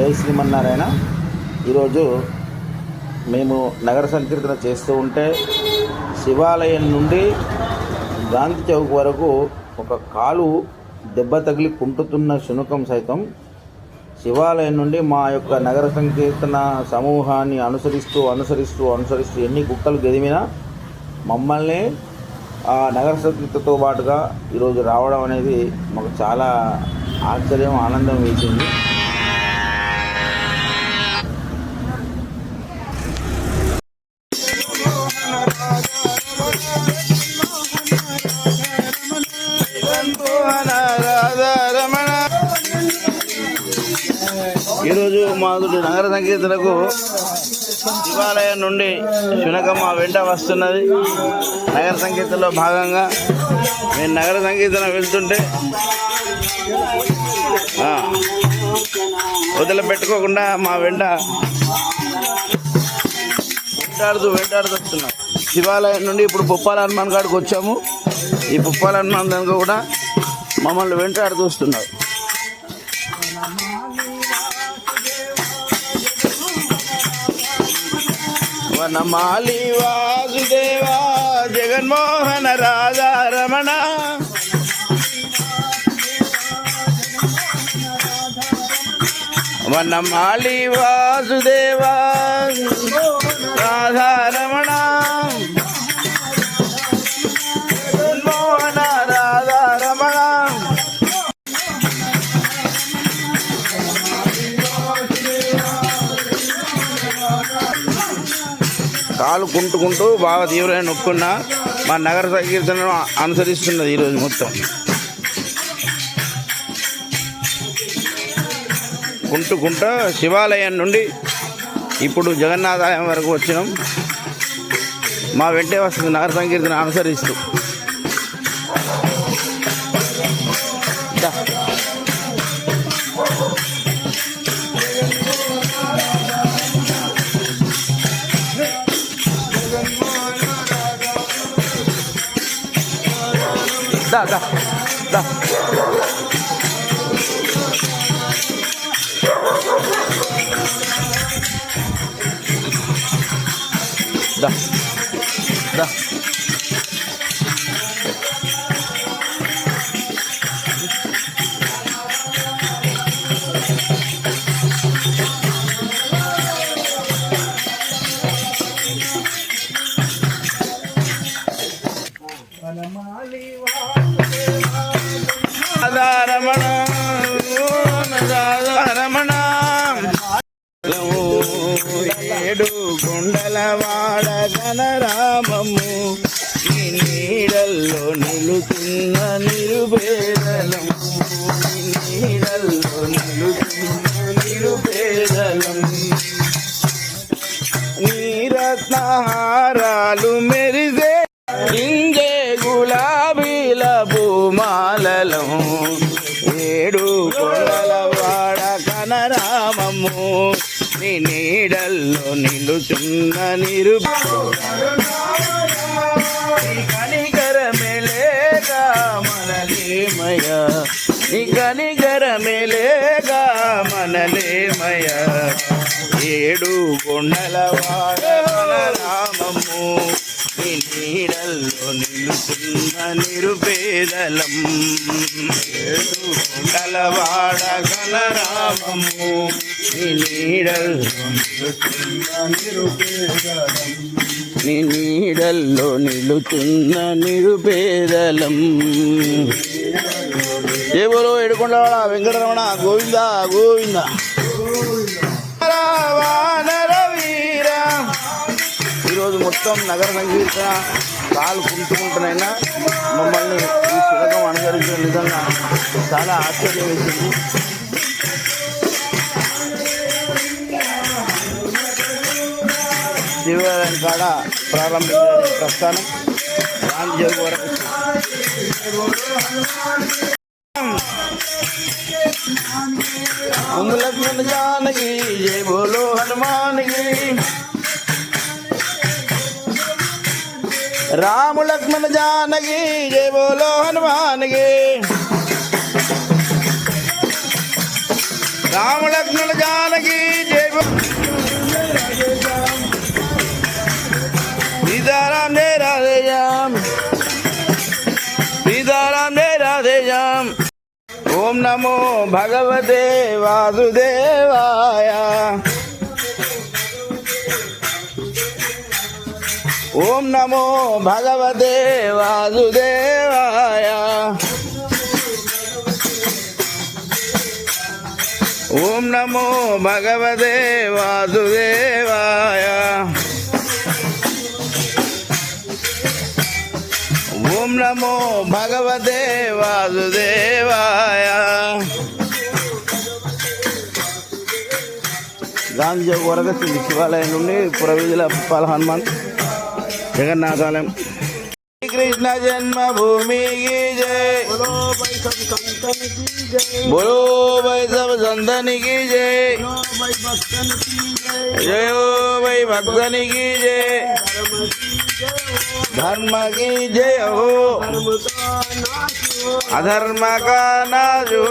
జై శ్రీమన్నారాయణ. ఈరోజు మేము నగర సంకీర్తన చేస్తూ ఉంటే శివాలయం నుండి గాంధీ చౌక్ వరకు ఒక కాలు దెబ్బ తగిలి కుంటుతున్న శునకం సైతం శివాలయం నుండి మా యొక్క నగర సంకీర్తన సమూహాన్ని అనుసరిస్తూ అనుసరిస్తూ అనుసరిస్తూ ఎన్ని కుక్కలు గెదిమినా మమ్మల్ని ఆ నగర సంకీర్తతో పాటుగా ఈరోజు రావడం అనేది మాకు చాలా ఆశ్చర్యం ఆనందం వేసింది. ఈరోజు మాదుడు నగర సంకీర్తనకు శివాలయం నుండి శునకమ్మ వెంట వస్తున్నది. నగర సంకీర్తనలో భాగంగా నేను నగర సంకీర్తన వెళ్తుంటే వదిలిపెట్టుకోకుండా మా వెంట వెంటాడుతూ వెంటాడుతూ వస్తున్నాం. శివాలయం నుండి ఇప్పుడు పుప్పాల హనుమాన్ కాడికి వచ్చాము. ఈ పుప్పాల హనుమాన్ దానికి కూడా మమ్మల్ని వెంటాడుతూ వస్తున్నారు వనమాలి వాసుదేవా జగన్మోహన రాధా రమణ. వనమాలి వాసుదేవా రాధారమణ కాలు కుంటుకుంటూ బాగా తీవ్రమైన నొక్కున్న మా నగర సంకీర్తనను అనుసరిస్తున్నది ఈరోజు మొత్తం. కుంటుకుంటూ శివాలయం నుండి ఇప్పుడు జగన్నాథాలయం వరకు వచ్చినాం. మా వెంటే వస్తుంది నగర సంకీర్తన అనుసరిస్తూ. Да, да, да. Да. Да. రమణ రమణ. ఏడు గుండల వాడ గణరామము ఈ నీడల్లో నిలుతున్న నిరుపేదలం. ఈ నీడల్లో నిలుతున్న నిరుపేదలం. నీరత్నహారాలు మెరిసే నీడల్లో నిలుచున్న నిరు నీ కనికరమే లేక మనలేమయ నీ కనికరమే మనలేమయ ఏడు కొండల వాడ నిలుచున్న నిరుపేదలం కలవాడ కొండల రామము నీ నీడల్లో నిలుచున్న నిరుపేదలం. నీ నీడల్లో వెంకటరమణ గోవింద గోవింద. వీర ఈరోజు మొత్తం నగర సంకీర్తన కాలు కుంటుకుంటున్నైనా మమ్మల్ని ఈ శునకం అనుసరించడం నిజంగా చాలా ఆశ్చర్యం వేసింది. శివాలయం కాడ ప్రారంభించిన ప్రస్థానం గాంధీ వరకు. ఓం లక్ష్మణ జానకి జయ బోలో హనుమానికి. రాము లక్ష్మణ జానకి జయ బోలో హనుమానకి. రాము లక్ష్మణ జానకి జయ ఓం నమో భగవతే వాసుదేవాయ. ఓం నమో భగవతే వాసుదేవాయ. ఓం నమో భగవతే వాసుదేవాయ. ఓం నమో భగవతే వాసుదేవాయ. గాంధీ చౌక్ వరకు శివాలయం నుండి పురవీధిల పాల హనుమాన్ જગન્નાથાલయం કૃષ્ણ જન્મભૂમિ જય બોલો વૈષ્ણવ સંતન કી જય બોલો વૈષ્ણવ સંતન કી જય જય ભાઈ ભક્તન કી જય ધર્મ કી જય હો અધર્મ કા ના જો